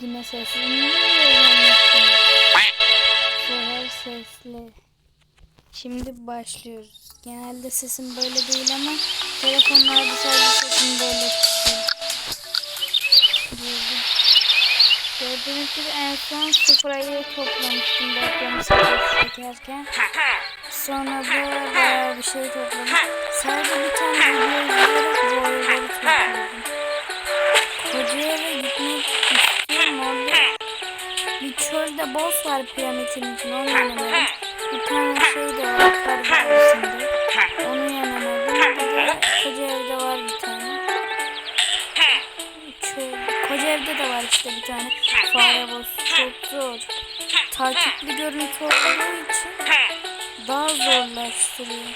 Yine sesini. Seher sesli. Şimdi başlıyoruz. Genelde sesim böyle değil ama telefonlarda sadece sesim böyle çıkıyor. Gördüğünüz gibi en son sıfır ayı toplamıştım reklamı çekerken. Sonra da bayağı bir şey topladım. Sadece bir tane video izleyerek bu ayıları topladım. Gitmek istiyorum orada. Bir çölde boss var piramidin için onu yenemedim. Bir tane şey de var kar vadisinde. Onu yenemedim. Bir de Kocaeli'de var bir tane. Çöl. Kocaeli'de de var işte bir tane fare boss. Çok zor. Takipli görüntü olduğu için daha zorlaştırıyor.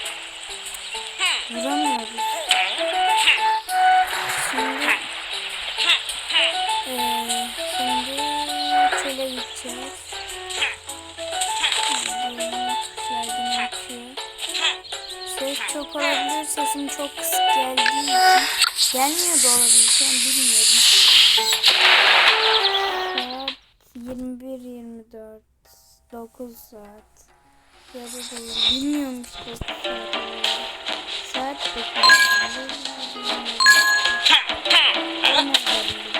Vuramıyoruz. Sesim çok kısık geldiği için. Gelmiyor da olabilir. Şu an bilmiyorum. Saat 21-24. 9 saat. Ya da değil. Bilmiyorum işte. 9 saat. Saat bekliyorum. kanalım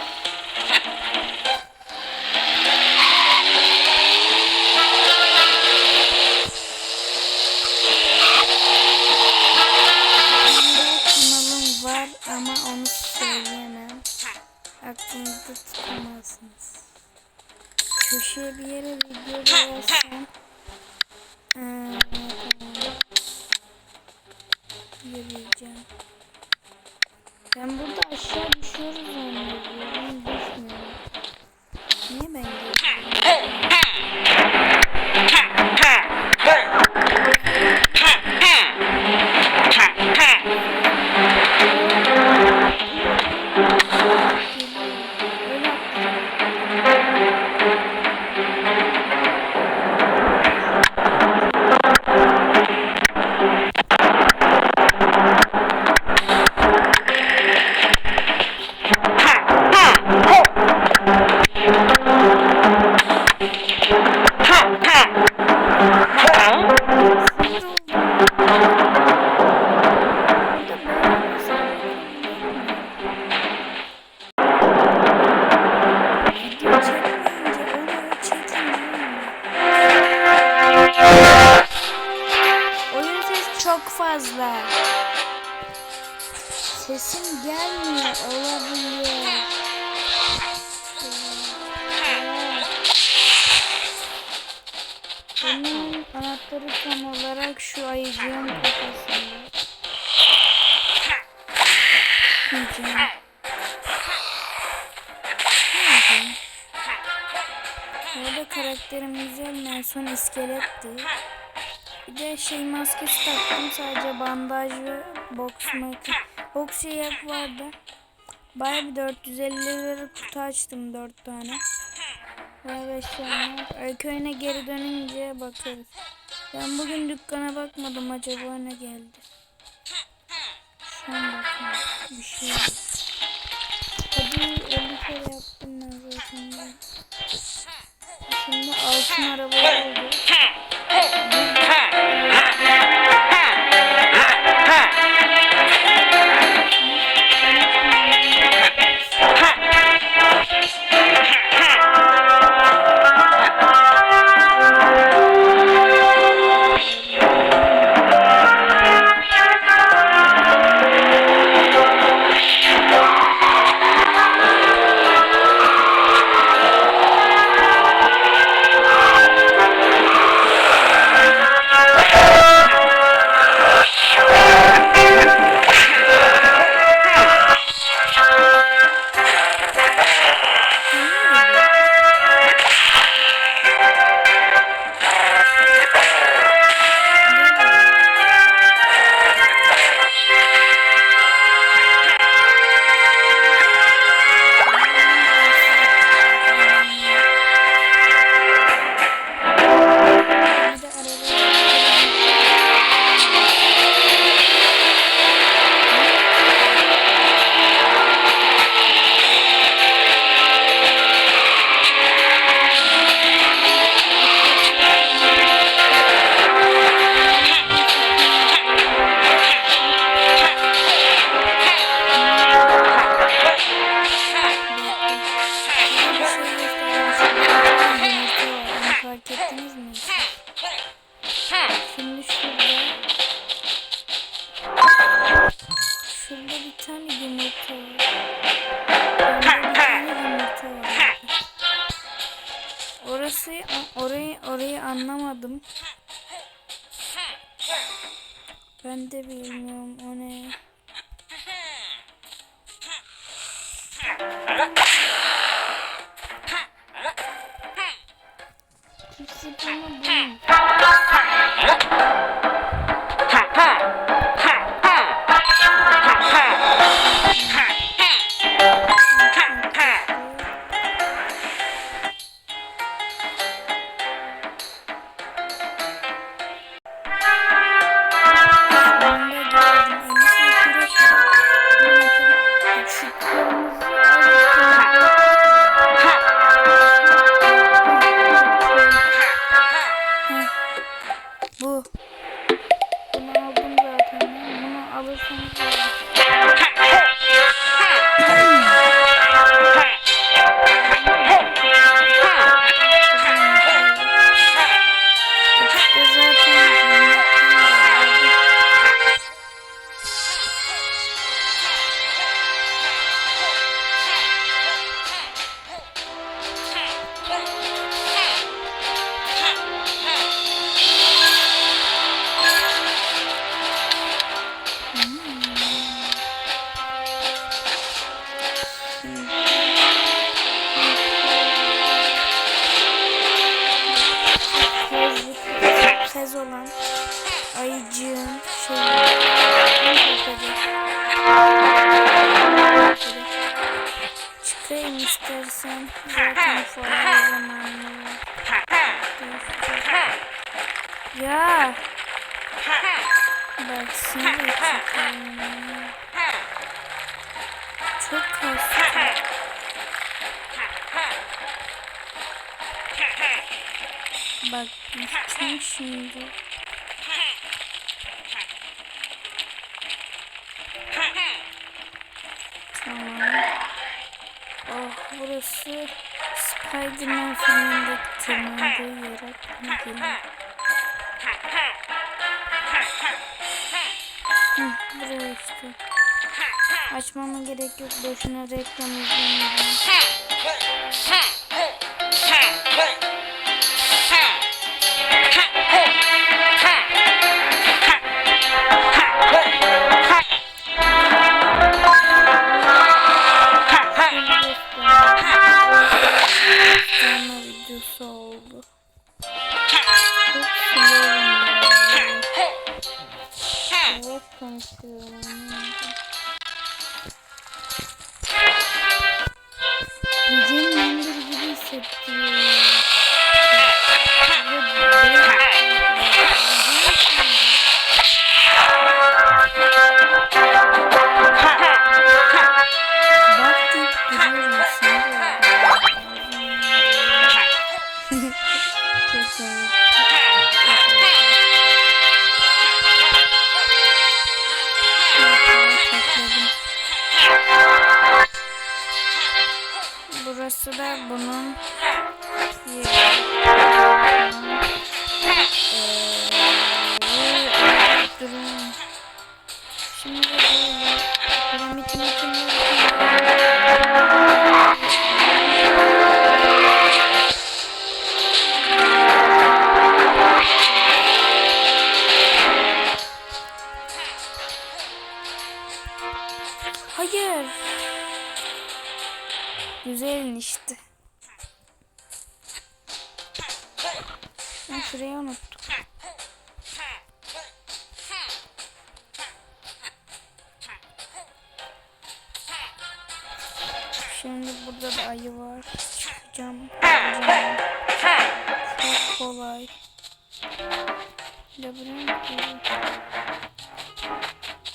Köşeye bir yere video yazsam. Ee. Yürüyeceğim. Ben burada aşağı Orada karakterimiz en son iskeletti. Bir de şey maskesi taktım sadece bandaj ve boks maske. Boks yak vardı. Baya bir 450 lira kutu açtım 4 tane. Ve 5 tane. Ay, Köyüne geri dönünce bakarız. Ben bugün dükkana bakmadım acaba ne geldi. Şu an bakıyorum. Bir şey yok. Hadi 50 kere yaptım ben zaten. ben. Şimdi altın araba oldu. Şey Bakayım istersen. Zaten forma zamanı. Ya. Bak sinir Çok kaslı. Bak düştüm şimdi. burası Spider-Man filmindeki tırmandığı yere bana Hı, buraya işte. Açmama gerek yok. Boşuna reklam izlemiyorum.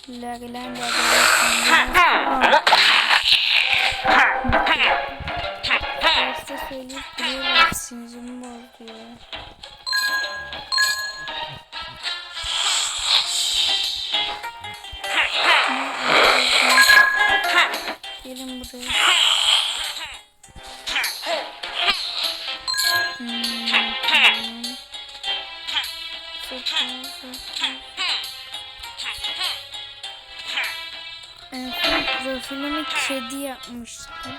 Lag lag lag. Başta söyleyip duruyorlar sinirimi bozuyor. Gelin buraya. Hatırlamı kedi yapmıştım.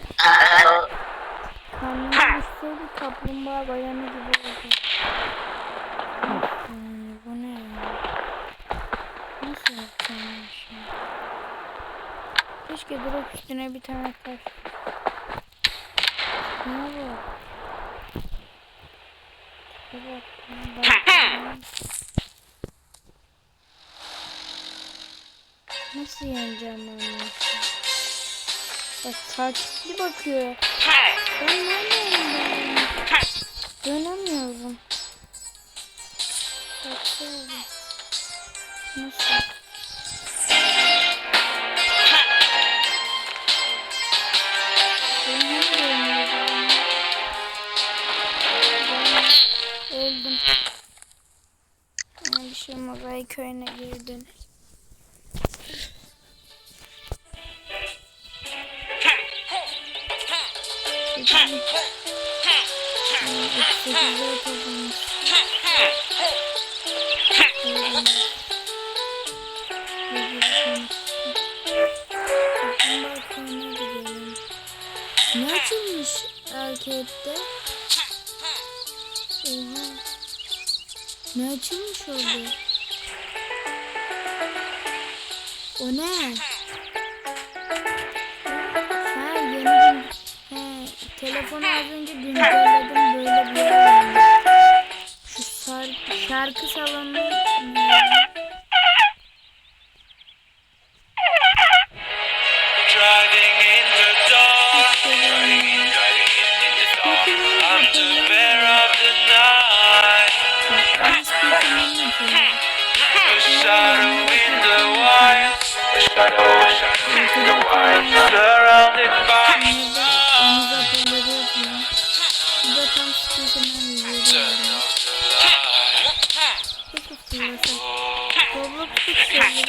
Böyle Karnım düşseydi kaplumbağa bayanı gibi oldu. Bu ne ya? Nasıl yapacağım şimdi? Keşke direkt üstüne bir tane taş. Ne bu? Bakayım. Nasıl yeneceğim ben bunu? Bak takipli bakıyor. Ben Dönemiyorum. Bakıyorum. Nasıl? Öldüm. Ama bir şey olmaz. Ay köyüne geri dönelim. Oha. Ne açılmış orada? O ne? Ha yeni. He, telefonu az önce güncelledim böyle bir. Şu şarkı salonu...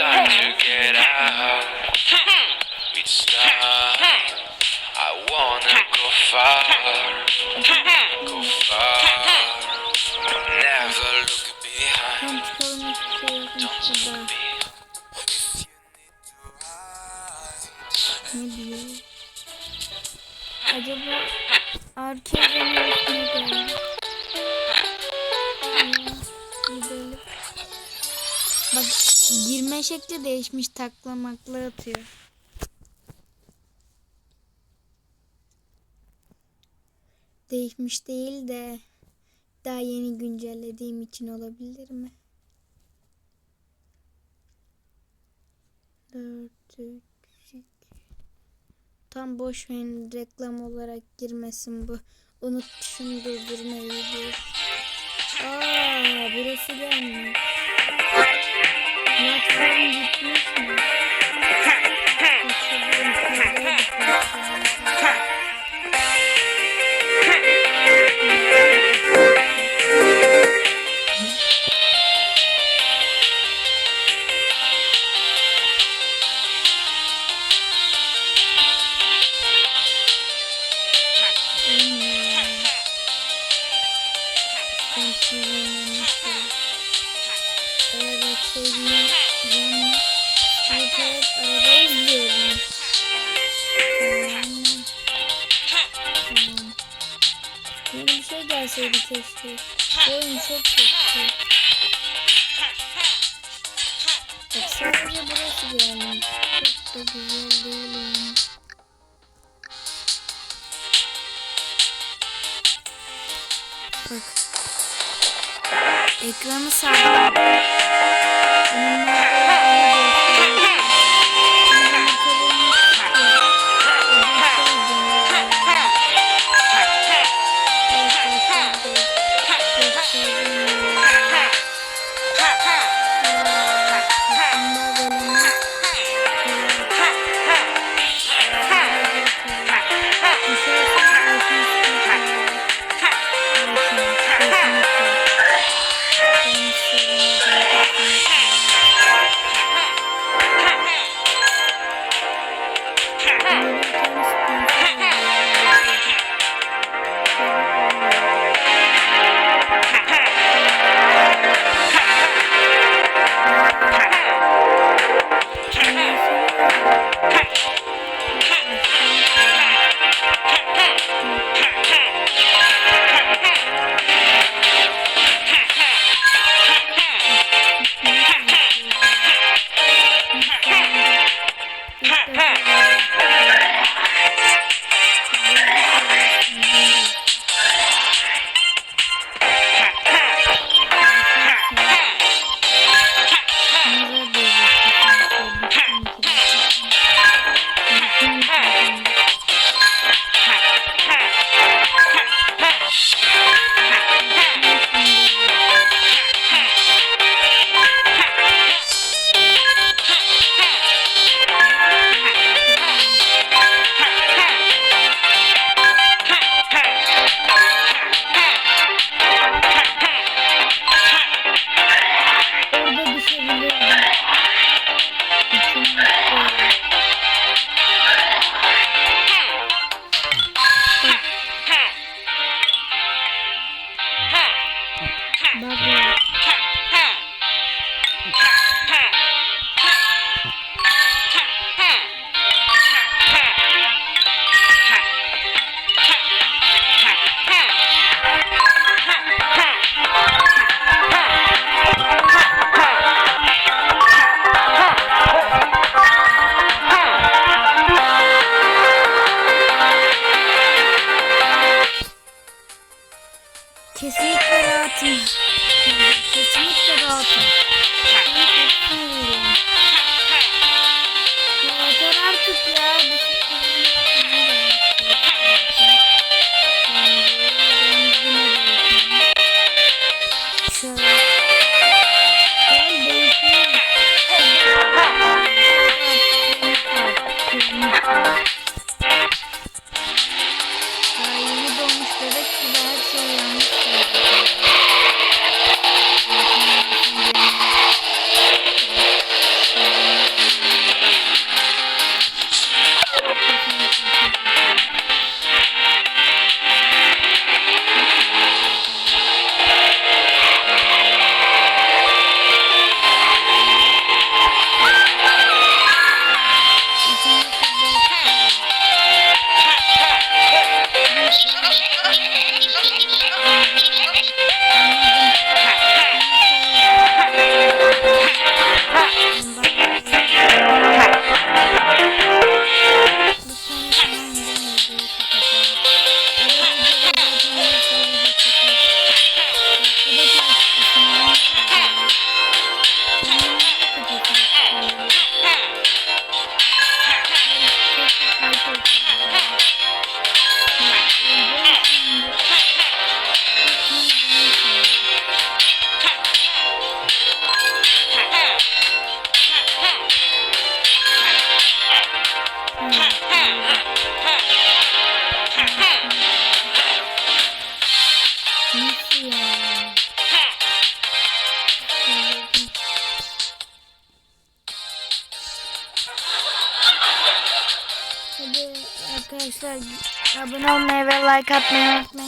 time to get out. It's time. I wanna go far, go far. Never look behind. Tam çıkalım hiçbir şey yokmuş burada. Ne diyor? Acaba arcade Bak girme şekli değişmiş taklamakla atıyor. Değişmiş değil de daha yeni güncellediğim için olabilir mi? 4 3 2 Tam boş verin reklam olarak girmesin bu. Unutmuşum durdurmayı. Aa burası gelmiyor. Yaşlarım gitmiş mi? Kaçırdım. değilim. Bak. Ekranı sağlam. Önüme Kesinlikle rahatım. like now.